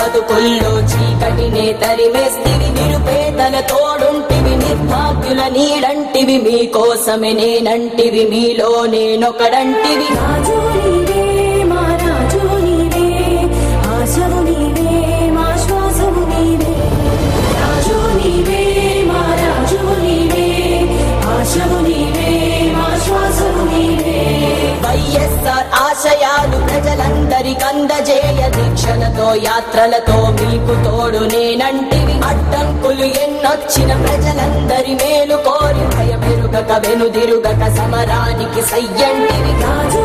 బతుకుల్లో చీకటినే తరిమేస్తివి నిరుపేదల తోడుంటివి నిర్భాగ్యుల నీడంటివి మీకోసమే నేనంటివి మీలో నేనొకడంటివి. రాజు వైఎస్ఆర్ ఆశయాలు ప్రజలందరికందజేయ దీక్షలతో యాత్రలతో మీకు తోడు నేనంటివి. అడ్డంకులు ఎన్నొచ్చిన ప్రజలందరి మేలు కోరి భయమెరుగక వెనుదిరుగక సమరానికి సయ్యంటివి. రాజు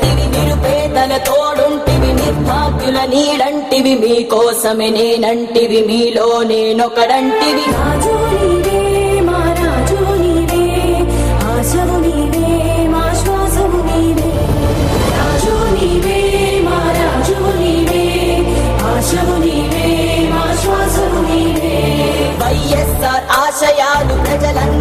నిరుపేదల తోడుంటివి నిర్భాగ్యుల నీడంటివి మీకోసమే నేనంటివి మీలో నేనొకడంటివి. రాజు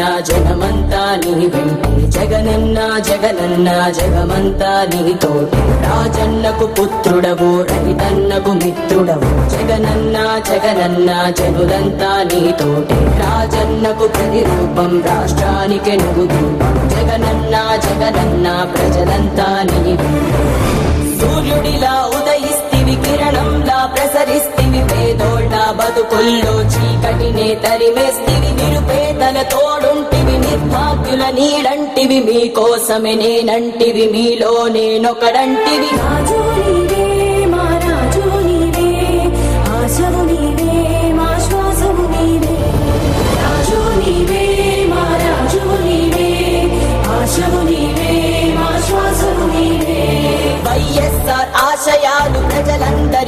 జగమన్నా జగమంతా నీ వెంటే జగనన్నా జగనన్నా జగమంతా నీతోటి రాజన్నకు పుత్రుడవు రవితన్నకు మిత్రుడవు. జగనన్నా జగనన్నా జనులంతా నీతోటి రాజన్నకు ప్రతిరూపం రాష్ట్రానికి నువ్వు దీపం జగనన్నా జగనన్న ప్రజలంతా నీ సూర్యుడిలా ఉదయిస్తివి కిరణంలా ప్రసరిస్తివి వేదోళ్ళ బతుకుల్లో చీకటినే తరిమేస్తివి నిరుపేదల తోడుంటివి నిర్భాగ్యుల నీడంటివి మీకోసమే నేనంటివి మీలో నేనొకడంటివి. రాజు